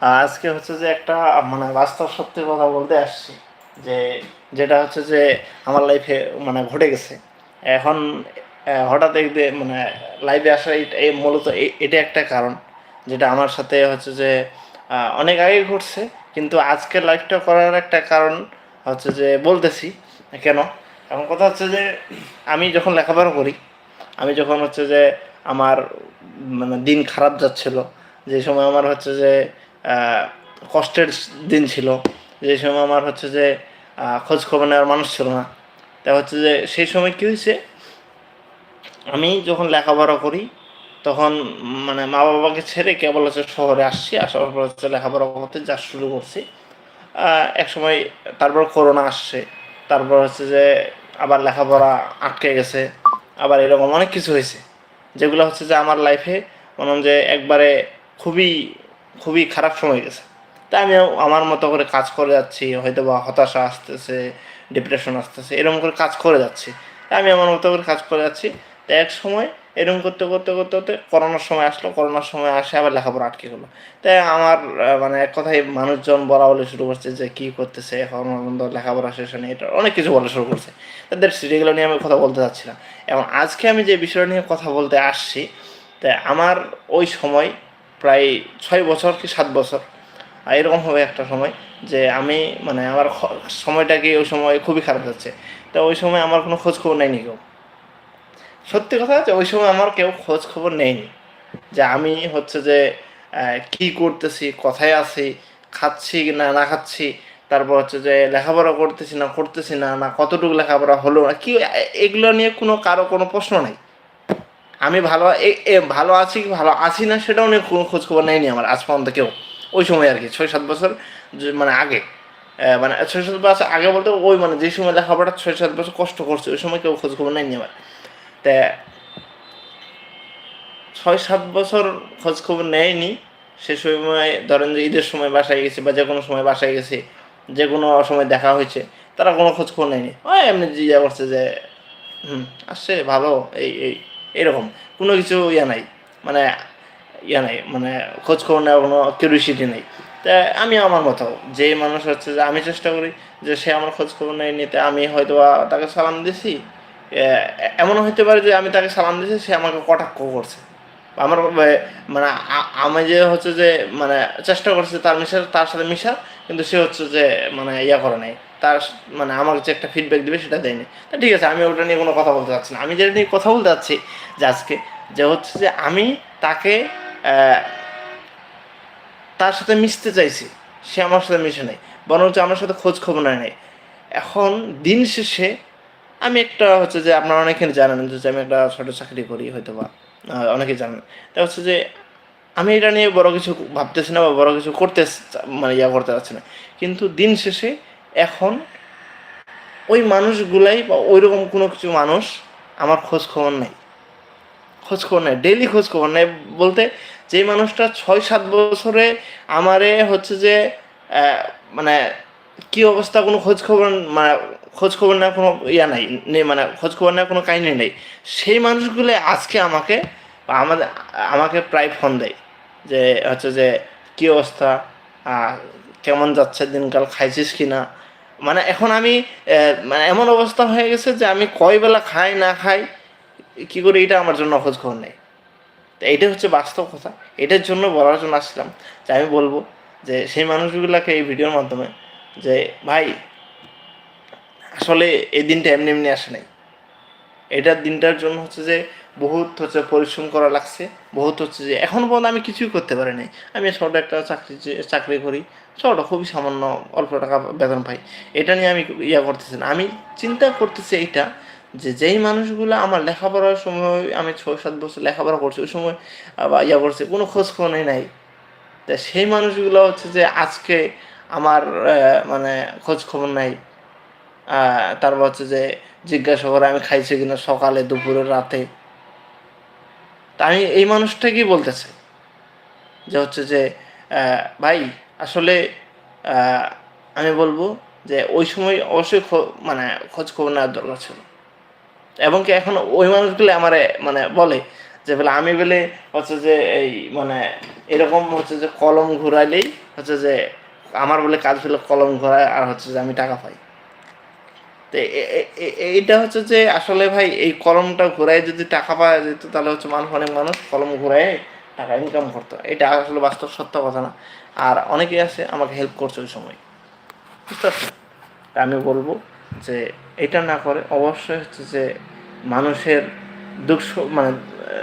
আজকে হচ্ছে যে একটা মানে বাস্তব সত্যি কথা বলতে আসছি, যে যেটা হচ্ছে যে আমার লাইফে মানে ঘটে গেছে। এখন হঠাৎ একদিন মানে লাইভে আসা এই- মূলত এটা একটা কারণ, যেটা আমার সাথে হচ্ছে যে অনেক আগে ঘটছে, কিন্তু আজকের লাইভটা করার একটা কারণ হচ্ছে যে বলতেছি, কেন? এখন কথা হচ্ছে যে, আমি যখন লেখাপড়া করি, আমি যখন হচ্ছে যে আমার মানে দিন খারাপ যাচ্ছিল, যে সময় আমার হচ্ছে যে কষ্টের দিন ছিল। যে সময় আমার হচ্ছে যে খোঁজ খবর নেওয়ার মানুষ ছিল না। তা হচ্ছে যে, সেই সময় কী হয়েছে? আমি যখন লেখাপড়া করি, তখন মানে মা বাবাকে ছেড়ে কেবল হচ্ছে শহরে আসছি। আসার পর হচ্ছে লেখাপড়া করতে যা শুরু করছি। এক সময় তারপর করোনা আসছে। তারপর হচ্ছে যে, আবার লেখাপড়া আটকে গেছে। আবার এরকম অনেক কিছু হয়েছে। যেগুলো হচ্ছে যে, আমার লাইফে মনে যে, একবারে খুবই খুবই খারাপ সময় গেছে। তাই আমি আমার মতো করে কাজ করে যাচ্ছি হয়তো বা হতাশা আসতেছে ডিপ্রেশন আসতেছে, এরকম করে কাজ করে যাচ্ছি। তাই আমি আমার মতো করে কাজ করে যাচ্ছি। তো এক সময় এরকম করতে করতে করতে করতে করোনার সময় আসলো, করোনার সময় আসে আবার লেখাপড়া আটকে গেলো। তাই আমার মানে এক কথায় মানুষজন বলা বলে শুরু করছে যে, কি করতেছে এখন? পর্যন্ত লেখাপড়া শেষ হয়নি। এটা অনেক কিছু বলা শুরু করছে। তাদের সেগুলো নিয়ে আমি কথা বলতে চাচ্ছি না এবং আজকে আমি যে বিষয় নিয়ে কথা বলতে আসছি তাই আমার ওই সময় প্রায় ছয় বছর কি সাত বছর। এরকম হবে একটা সময় যে আমি মানে আমার খ- সময়টা কি ওই সময় খুবই খারাপ যাচ্ছে। তো ওই সময় আমার কোনো খোঁজ খবর নেয়নি কেউ। সত্যি কথা হচ্ছে ওই সময় আমার কেউ খোঁজ খবর নেয়নি। যে আমি হচ্ছে যে কি করতেছি, কোথায় আছি, খাচ্ছি না না খাচ্ছি, তারপর হচ্ছে যে লেখাপড়া করতেছি না করতেছি না না কতটুকু লেখাপড়া হলো না, কি এগুলো নিয়ে কোনো কারও কোনো প্রশ্ন নাই। আমি ভালো ভালো আছি ভালো আছি না সেটাও নিয়ে কোনো খোঁজ খবর নেয়নি আমার আজ পর্যন্ত কেউ। ওই সময় আর কি, ছয় সাত বছর মানে আগে। মানে ছয় সাত বছর আগে বলতে ওই মানে যে সময় লেখাপড়া ছয় সাত বছর কষ্ট করছে, ওই সময় কেউ খোঁজ খবর নেয়নি আমার। তা, ছয় সাত বছর খোঁজ খবর নেয়নি। সে সময় ধরেন যে ঈদের সময় বাসায় গেছে বা যে কোনো সময় বাসায় গেছে যে কোনো সময় দেখা হয়েছে, তারা কোনো খোঁজ খবর নেয়নি। ওই এমনি জিজ্ঞা করছে যে, হুম, আসছে ভালো, এই এই। এরকম, কোনো কিছু ইয়া নাই মানে ইয়া নাই মানে খোঁজ খবর নেওয়ার কোনো কিউরিসিটি নেই। তা আমি আমার মতো, যে মানুষ হচ্ছে যে আমি চেষ্টা করি যে সে আমার খোঁজ খবর নেয় নিতে, আমি হয়তো তাকে সালাম দিছি, এ- এমনও হতে পারে যে আমি তাকে সালাম দিছি, সে আমাকে কটাক্ষ করছে। আমার মানে আমি যে হচ্ছে যে মানে চেষ্টা করছে তার মিশার, তার সাথে মিশার কিন্তু সে হচ্ছে যে মানে ইয়া করে নাই। তার মানে আমার যে একটা ফিডব্যাক দিবে সেটা দেয়নি তা ঠিক আছে, আমি ওটা নিয়ে কোনো কথা বলতে চাচ্ছি না। আমি যেটা নিয়ে কথা বলতে চাচ্ছি যে আজকে, যে হচ্ছে যে আমি তাকে তার সাথে মিশতে চাইছি। সে আমার সাথে মিশে নাই। বরঞ্চ আমার সাথে খোঁজ খবর নেয় নাই। এখন দিন শেষে আমি একটা হচ্ছে যে, আপনারা অনেকে জানেন যে আমি একটা ছোটো চাকরি করি হয়তো বা অনেকে জানেন। তা হচ্ছে যে আমি এটা নিয়ে বড় কিছু ভাবতেছি না বা বড় কিছু করতে মানে ইয়া করতে পারছি না। কিন্তু দিন শেষে এখন ওই মানুষগুলাই বা ওই রকম কোনো কিছু মানুষ আমার খোঁজ খবর নেই। খোঁজ খবর নেই ডেইলি খোঁজ খবর নেই। বলতে যেই মানুষটা ছয় সাত বছরে আমারে হচ্ছে যে মানে কি অবস্থা, কোনো খোঁজ খবর মানে খোঁজ খবর নেওয়ার কোনো ইয়া নাই নেই মানে খোঁজ খবর নেওয়ার কোনো কাহিনী নেই। সেই মানুষগুলো আজকে আমাকে আমাদের, আমাকে প্রায় ফোন দেয়। যে হচ্ছে যে কি অবস্থা? কেমন যাচ্ছে দিনকাল? খাইছিস কি না? মানে এখন আমি মানে এমন অবস্থা হয়ে গেছে যে আমি কয় বেলা খাই, না খাই, কি করে এটা আমার জন্য খোঁজ খবর নেই। তো এইটা হচ্ছে বাস্তব কথা। এটার জন্য বলার জন্য আসলাম যে আমি বলব যে সেই মানুষগুলোকে এই ভিডিওর মাধ্যমে যে, ভাই, আসলে এই দিনটা এমনি এমনি আসে নাই। এটার দিনটার জন্য হচ্ছে যে বহুত হচ্ছে পরিশ্রম করা লাগছে, বহুত হচ্ছে যে এখন পর্যন্ত আমি কিছুই করতে পারি নাই। আমি ছোট একটা চাকরি চাকরি করি, ছোট, খুবই সামান্য অল্প টাকা বেতন পাই। এটা নিয়ে আমি ইয়া করতেছি না। আমি চিন্তা করতেছি এইটা যে, যেই মানুষগুলো আমার লেখাপড়ার সময় আমি ছয়, সাত বছর লেখাপড়া করছি, ওই সময় বা ইয়া করছে, কোনো খোঁজ খবর নাই। তা সেই মানুষগুলো হচ্ছে যে, আজকে আমার মানে খোঁজ খবর নাই। তারপর হচ্ছে যে, জিজ্ঞাসা করে আমি খাইছি কিনা সকালে, দুপুরে, রাতে। আমি এই মানুষটা কি বলতে চাই যে হচ্ছে যে ভাই, আসলে আমি বলব যে ওই সময় অবশ্যই মানে খোঁজ খবর নেওয়ার দরকার ছিল। এবং কি এখন ওই মানুষগুলো আমারে মানে বলে যে, বলে আমি বলে হচ্ছে যে এই মানে এরকম হচ্ছে যে কলম ঘুরাইলেই হচ্ছে যে আমার বলে কাজ হলো কলম ঘোরায় আর হচ্ছে যে আমি টাকা পাই। তো এইটা হচ্ছে যে আসলে ভাই এই কলমটা ঘুরাই যদি টাকা পাওয়া যেত, তাহলে হচ্ছে মানুষ অনেক মানুষ কলম ঘুরায় টাকা ইনকাম করতো। এটা আসলে বাস্তব সত্য কথা না। আর অনেকেই আছে, আমাকে হেল্প করছে ওই সময়। বুঝতে পারছেন? তা আমি বলব যে এটা না করে অবশ্যই হচ্ছে যে মানুষের দুঃখ মানে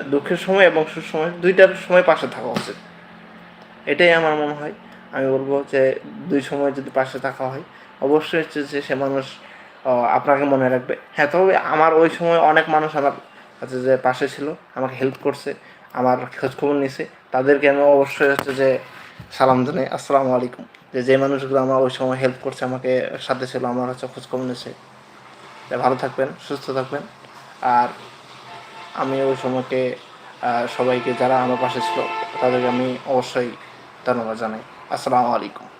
দুঃখের সময় এবং সুসময় দুইটার সময় পাশে থাকা উচিত। এটাই আমার মনে হয়। আমি বলব যে দুই সময় যদি পাশে থাকা হয়, অবশ্যই হচ্ছে যে সে মানুষ আপনাকে মনে রাখবে। হ্যাঁ তবে আমার ওই সময় অনেক মানুষ আমার হচ্ছে যে পাশে ছিল, আমাকে হেল্প করছে, আমার খোঁজখবর নিছে। তাদেরকে আমি অবশ্যই হচ্ছে যে সালাম জানাই। আসসালামু আলাইকুম। যে যে মানুষগুলো আমার ওই সময় হেল্প করছে, আমাকে সাথে ছিল, আমার হচ্ছে খোঁজখবর নিছে। ভালো থাকবেন, সুস্থ থাকবেন। আর আমি ওই সময়কে সবাইকে যারা আমার পাশে ছিল, তাদেরকে আমি অবশ্যই ধন্যবাদ জানাই। আসসালামু আলাইকুম।